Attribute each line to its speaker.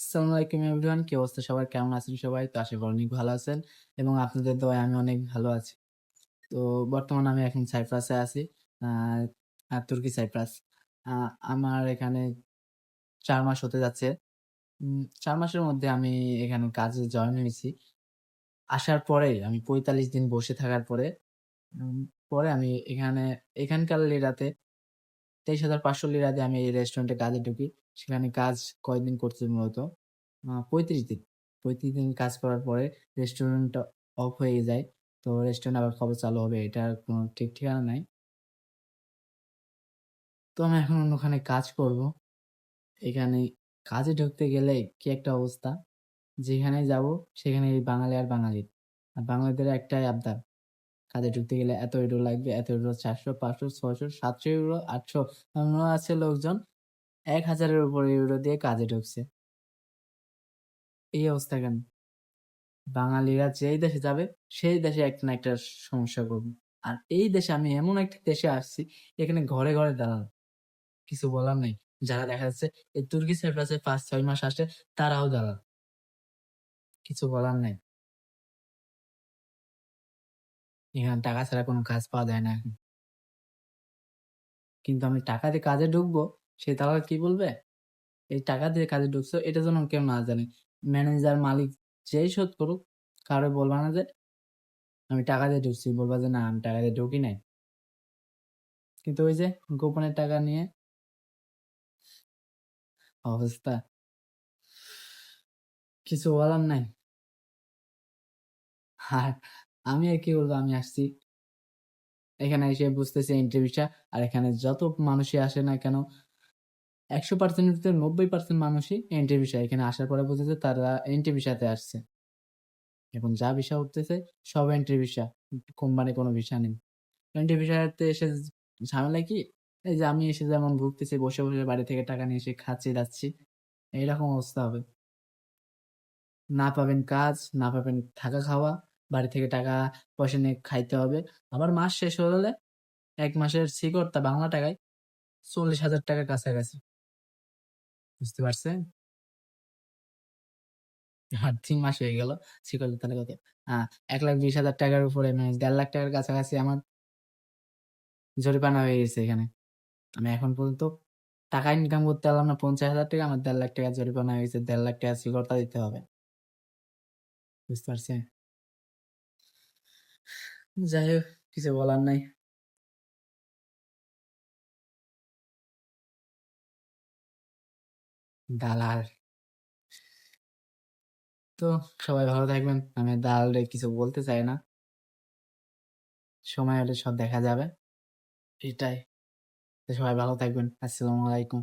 Speaker 1: আসসালামু আলাইকুম এভরিওয়ান কি অবস্থা? সবার কেমন আছেন সবাই? তো আশা করি অনেক ভালো আছেন এবং আপনাদের দোয়ায় আমি অনেক ভালো আছি। তো বর্তমানে আমি এখন সাইপ্রাসে আছি তুর্কি সাইপ্রাস। আমার এখানে চার মাস হতে যাচ্ছে। চার মাসের মধ্যে আমি এখানে কাজে জয়েন হয়েছি। আসার পরে আমি পঁয়তাল্লিশ দিন বসে থাকার পরে পরে আমি এখানে, এখানকার লিরাতে তেইশ হাজার পাঁচশো লিরা দিয়ে আমি এই রেস্টুরেন্টে কাজে ঢুকি। সেখানে কাজ কয়দিন করছি মূলত? আহ, পঁয়ত্রিশ দিন। পঁয়ত্রিশ দিন কাজ করার পরে রেস্টুরেন্টটা অফ হয়ে যায়। তো রেস্টুরেন্ট আবার কবে চালু হবে এটার কোনো ঠিক ঠিকানা নাই। তো আমি এখন অন্যখানে কাজ করব। এখানে কাজে ঢুকতে গেলে কি একটা অবস্থা? যেখানে যাব সেখানে বাঙালি আর বাঙালি আর বাঙালিদের একটাই আবদার। কাজে ঢুকতে গেলে এত ইউরো লাগবে এত ইউরো চারশো পাঁচশো ছশো সাতশো ইউরো আটশো। আছে লোকজন। এক হাজারের উপরে ইউরো দিয়ে কাজে ঢুকছে। এই অবস্থা কেন? বাঙালিরা যেই দেশে যাবে, সেই দেশে একটা না একটা সমস্যা করবে। আর এই দেশে আমি এমন একটা দেশে আসছি, এখানে ঘরে ঘরে দালাল। কিছু বলার নেই। যারা দেখা যাচ্ছে, এই তুর্কি সাইপ্রাসে পাঁচ, ছয় মাস আসে, তারাও দালাল। কিছু বলার নেই। এখানে টাকা ছাড়া কোনো কাজ পাওয়া যায় না কিন্তু আমি টাকা দিয়ে কাজে ঢুকবো সে দালাল কি বলবে? এই টাকা দিয়ে কাজে ঢুকছো, এটা যেন কেউ না জানে। ম্যানেজার মালিক যেই শোধ করুক, কারও বলবা না যে, আমি টাকা দিয়ে ঢুকছি। বলবা যে, না, আমি টাকা দিয়ে ঢুকি নাই। কিন্তু ওই যে গোপনে টাকা নিয়ে অবস্থা। কিছু বলার নাই। আর আমি আর কি বলব, আমি আসছি। এখানে এসে বুঝতেছি ইন্টারভিউটা আর এখানে যত মানুষই আসে না কেন একশো পার্সেন্টের ভিতরে নব্বই পার্সেন্ট মানুষই এন্ট্রি বিষয় এখানে আসার পরে বুঝেছে তারা এন্ট্রি বিষয়তে আসছে। এখন যা ভিসা উঠতেছে, সব এন্ট্রি ভিসা কোম্পানি কোনো ভিসা নেই। এন্ট্রি ভিসাতে এসে ঝামেলা কি? এই যে আমি এসে যেমন ভুগতেছি, বসে বসে বাড়ি থেকে টাকা নিয়ে এসে খাচ্ছি যাচ্ছি এইরকম অবস্থা হবে। না পাবেন কাজ, না পাবেন থাকা খাওয়া, বাড়ি থেকে টাকা পয়সা নিয়ে খাইতে হবে। আবার মাস শেষ হলে এক মাসের শিকড় তা বাংলা টাকায় চল্লিশ হাজার টাকার কাছাকাছি। বুঝতে পারছেন? আর তিন মাস হয়ে গেল শিকড় তাহলে কত এক লাখ বিশ হাজার টাকার উপরে মানে দেড় লাখ টাকার কাছাকাছি আমার জরিমানা হয়ে গেছে এখানে। আমি এখন পর্যন্ত টাকা ইনকাম করতে পারলাম না, পঞ্চাশ হাজার টাকা, আমার দেড় লাখ টাকা জরিমানা হয়ে গেছে, দেড় লাখ টাকা শিকড়টা দিতে হবে। বুঝতে পারছেন? যাই হোক, কিছু বলার নাই। দালাল। তো সবাই ভালো থাকবেন। আমি দালালে কিছু বলতে চাই না। সময় হলে সব দেখা যাবে। এটাই। সবাই ভালো থাকবেন। আসসালামু আলাইকুম।